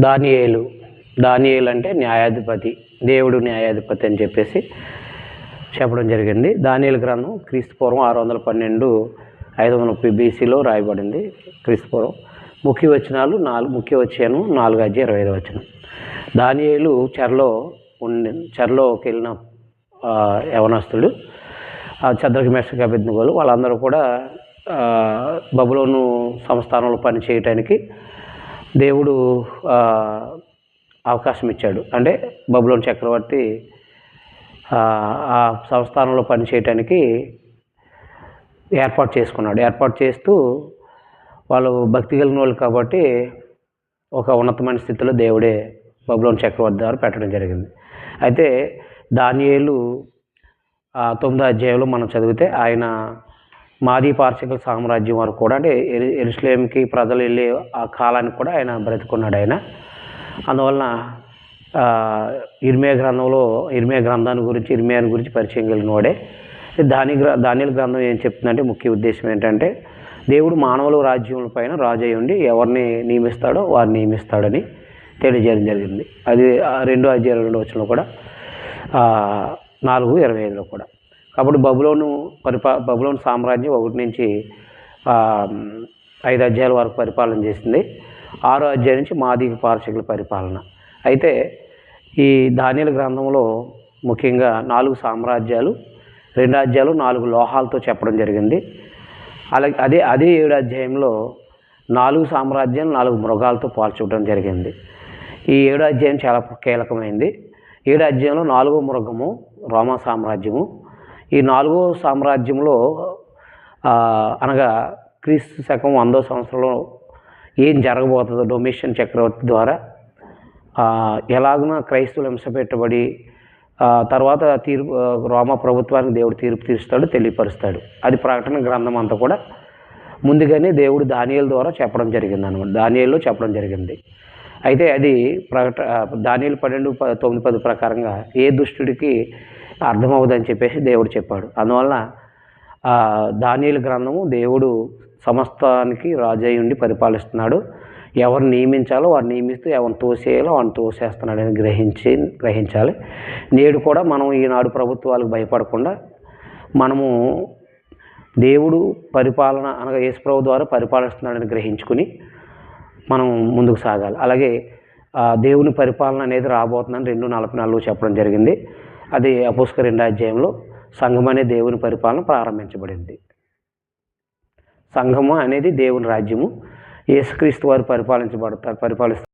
దానియేలు. దానియేలు అంటే న్యాయాధిపతి. దేవుడు న్యాయాధిపతి అని చెప్పేసి చెప్పడం జరిగింది. దానియేలు గ్రంథం క్రీస్తుపూర్వం ఆరు వందల పన్నెండు ఐదు వందల ముప్పై బీసీలో రాయబడింది క్రీస్తుపూర్వం ముఖ్య వచనాలు నాలుగు ముఖ్య వచ్చాను నాలుగు అధ్యాయ ఇరవై ఐదు వచనం. దానియేలు చెరలో ఉండి చెరలోకి వెళ్ళిన యవనస్తుడు ఆ చంద్రకి మెస్టకి అభిజ్ఞలు వాళ్ళందరూ కూడా బబులోను సంస్థానంలో పని చేయటానికి దేవుడు అవకాశం ఇచ్చాడు అంటే బబులోని చక్రవర్తి ఆ, సంస్థానంలో పనిచేయటానికి ఏర్పాటు చేసుకున్నాడు. ఏర్పాటు చేస్తూ వాళ్ళు భక్తి కలిగిన వాళ్ళు కాబట్టి ఒక ఉన్నతమైన స్థితిలో దేవుడే బబులోని చక్రవర్తి ద్వారా పెట్టడం జరిగింది. అయితే దానియేలు తొమ్మిదో అధ్యాయంలో మనం చదివితే ఆయన మాదీ పార్శికల సామ్రాజ్యం వరకు కూడా అంటే ఎరు ప్రజలు వెళ్ళే ఆ కాలానికి కూడా ఆయన బ్రతుకున్నాడు ఆయన. అందువలన ఇర్మే గ్రంథంలో ఇర్మే గ్రంథాన్ని గురించి ఇర్మియాని గురించి పరిచయం కలిగిన వాడే. దాని గ్ర దానిల గ్రంథం ఏం చెప్తుందంటే ముఖ్య ఉద్దేశం ఏంటంటే దేవుడు మానవుల రాజ్యముల పైన రాజు అయి ఉండి ఎవరిని నియమిస్తాడో వారిని నియమిస్తాడని తెలియజేయడం జరిగింది. అది ఆ రెండో అధ్యాయ రెండో వచ్చిన కూడా నాలుగు ఇరవై ఐదులో కూడా. కాబట్టి బబులోను పరిపా బబులోను సామ్రాజ్యం ఒకటి నుంచి ఐదు అధ్యాయాల వరకు పరిపాలన చేసింది. ఆరో అధ్యాయం నుంచి మాదిక పార్షకుల పరిపాలన. అయితే ఈ ధాన్యాల గ్రంథంలో ముఖ్యంగా నాలుగు సామ్రాజ్యాలు రెండు అధ్యాయాలు నాలుగు లోహాలతో చెప్పడం జరిగింది. అలాగే అదే అదే ఏడు అధ్యాయంలో నాలుగు సామ్రాజ్యాలు నాలుగు మృగాలతో పోల్చడం జరిగింది. ఈ ఏడు అధ్యాయం చాలా కీలకమైంది. ఏడు అధ్యాయంలో నాలుగో మృగము రోమా సామ్రాజ్యము ఈ నాలుగో సామ్రాజ్యంలో అనగా క్రీస్తు శకం వందో సంవత్సరంలో ఏం జరగబోతుందో డొమిషన్ చక్రవర్తి ద్వారా ఎలాగున క్రైస్తవులు హింసపెట్టబడి తర్వాత తీర్పు రోమ ప్రభుత్వానికి దేవుడు తీర్పు తీరుస్తాడు తెలియపరుస్తాడు. అది ప్రకటన గ్రంథం అంతా కూడా ముందుగానే దేవుడు ధాన్యాల ద్వారా చెప్పడం జరిగింది అనమాట ధాన్యాల్లో చెప్పడం జరిగింది. అయితే అది ప్రకట దానిలు పన్నెండు ప- తొమ్మిది పది ప్రకారంగా ఏ దుష్టుడికి అర్థమవుదని చెప్పేసి దేవుడు చెప్పాడు. అందువలన ఆ, గ్రంథము దేవుడు సమస్తానికి రాజయ్యుండి ఉండి పరిపాలిస్తున్నాడు. ఎవరిని నియమించాలో వారిని నియమిస్తూ ఎవరిని తోసేయాలో వారిని తోసేస్తున్నాడని గ్రహించి గ్రహించాలి. నేడు కూడా మనం ఈనాడు ప్రభుత్వాలకు భయపడకుండా మనము దేవుడు పరిపాలన అనగా యేసుప్రభు ద్వారా పరిపాలిస్తున్నాడని గ్రహించుకుని మనం ముందుకు సాగాలి. అలాగే దేవుని పరిపాలన అనేది రాబోతుందని రెండు నలభై నాలుగు చెప్పడం జరిగింది. అది అపుస్క రెండు అధ్యాయంలో సంఘం అనే దేవుని పరిపాలన ప్రారంభించబడింది. సంఘము అనేది దేవుని రాజ్యము. యేసుక్రీస్తు వారు పరిపాలించబడతారు పరిపాలిస్తారు.